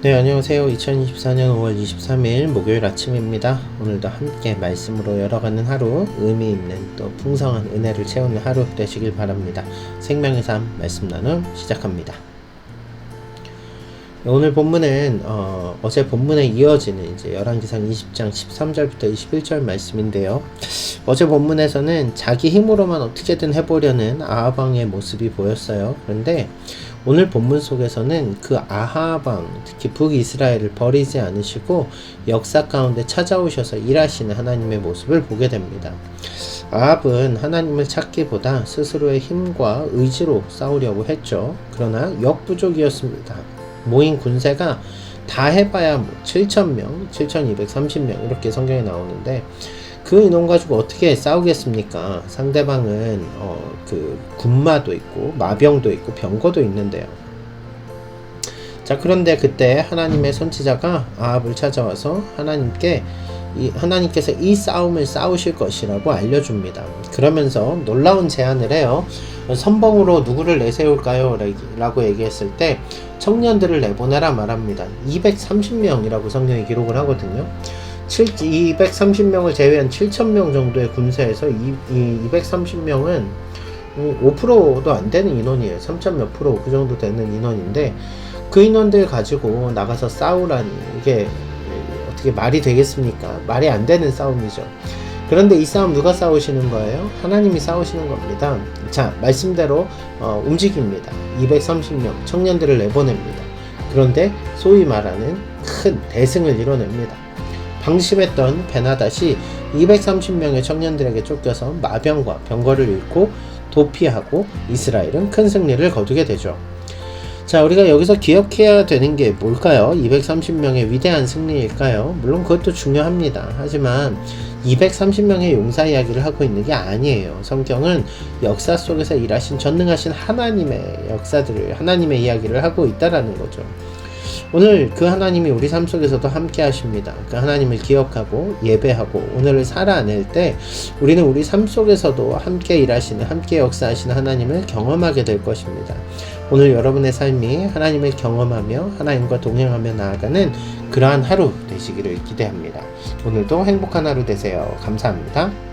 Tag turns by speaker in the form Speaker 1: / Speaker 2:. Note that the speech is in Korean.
Speaker 1: 네, 안녕하세요. 2024년 5월 23일 목요일 아침입니다. 오늘도 함께 말씀으로 열어가는 하루, 의미 있는 또 풍성한 은혜를 채우는 하루 되시길 바랍니다. 생명의 삶 말씀 나눔 시작합니다. 오늘 본문은 어, 어제 본문에 이어지는 이제 열왕기상 20장 13절부터 21절 말씀인데요. 어제 본문에서는 자기 힘으로만 어떻게든 해보려는 아합 왕의 모습이 보였어요. 그런데 오늘 본문 속에서는 그 왕, 특히 북이스라엘을 버리지 않으시고 역사 가운데 찾아오셔서 일하시는 하나님의 모습을 보게 됩니다. 아합은 하나님을 찾기보다 스스로의 힘과 의지로 싸우려고 했죠. 그러나 역부족이었습니다. 모인 군세가 다 해봐야 뭐 7,000명, 7,230명 이렇게 성경에 나오는데 그 인원 가지고 어떻게 싸우겠습니까? 상대방은 어, 그 군마도 있고 마병도 있고 병거도 있는데요. 자 그런데 그때 하나님의 선지자가 아합을 찾아와서 하나님께 이 하나님께서 이 싸움을 싸우실 것이라고 알려줍니다. 그러면서 놀라운 제안을 해요. 선봉으로 누구를 내세울까요? 라고 얘기했을 때 청년들을 내보내라 말합니다. 230명이라고 성경이 기록을 하거든요. 230명을 제외한 7,000명 정도의 군세에서 이, 이 230명은 5%도 안 되는 인원이에요. 3천 몇 프로 그 정도 되는 인원인데 그 인원들 가지고 나가서 싸우라니 이게 어떻게 말이 되겠습니까? 말이 안 되는 싸움이죠. 그런데 이 싸움 누가 싸우시는 거예요? 하나님이 싸우시는 겁니다. 자, 말씀대로 어, 움직입니다. 230명 청년들을 내보냅니다. 그런데 소위 말하는 큰 대승을 이뤄냅니다. 방심했던 베나닷이 230명의 청년들에게 쫓겨서 마병과 병거를 잃고 도피하고 이스라엘은 큰 승리를 거두게 되죠. 자, 우리가 여기서 기억해야 되는 게 뭘까요? 230명의 위대한 승리일까요? 물론 그것도 중요합니다. 하지만 230명의 용사 이야기를 하고 있는 게 아니에요. 성경은 역사 속에서 일하신 전능하신 하나님의 역사들을, 하나님의 이야기를 하고 있다라는 거죠. 오늘 그 하나님이 우리 삶 속에서도 함께 하십니다. 그 하나님을 기억하고 예배하고 오늘을 살아낼 때 우리는 우리 삶 속에서도 함께 일하시는 함께 역사하시는 하나님을 경험하게 될 것입니다. 오늘 여러분의 삶이 하나님을 경험하며 하나님과 동행하며 나아가는 그러한 하루 되시기를 기대합니다. 오늘도 행복한 하루 되세요. 감사합니다.